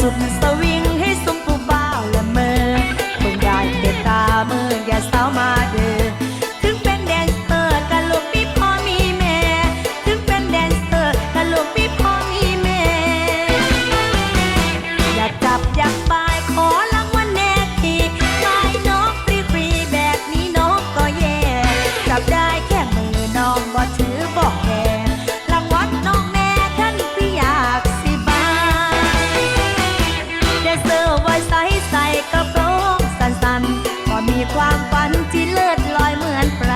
สุดสวิงให้สมผู้บ่าวละเมอเบิ่งได้เด็ดตาเมื่ออย่าสาวมาเด้อถึงเป็นแดนเซอร์กะลูกพี่พ่อมีแม่ ถึงเป็นแดนเซอร์กะลูกพี่พ่อมีแม่ อยากจับอยากบายขอรางวัลแน่ทีบายนกฟรีฟรีๆแบบนี้นกก็แย่จับได้แค่มือน้องบ่ถ กระโปรงสั้นๆก็มีความฝันที่เลิศลอยเหมือนไพร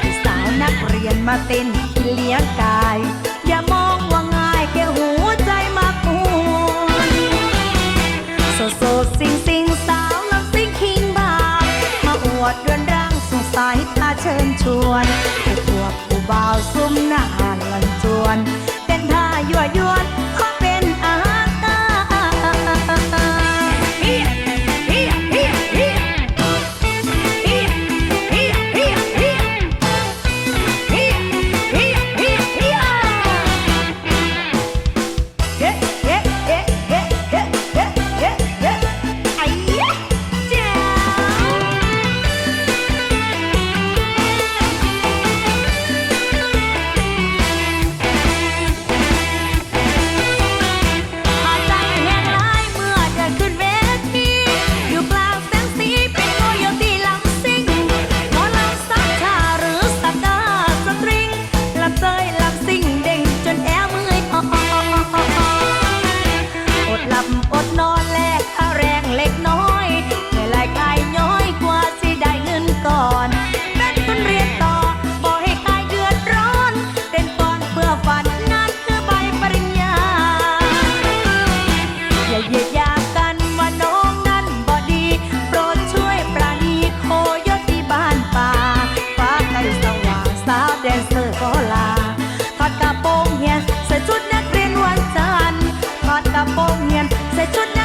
ที่สาวนักเรียนมาเต้นที่เลี้ยงกาย อย่ามองว่าง่ายแค่หัวใจมาคุนโซโซสิงสิงสาวลำซิงคิงบาร์มาอวดเรือนร่างสงสายตาเชิญชวนให้พวกผู้บ่าวซุ่มหน้าลันจวนเต้นท่ายั่วยวน retornar.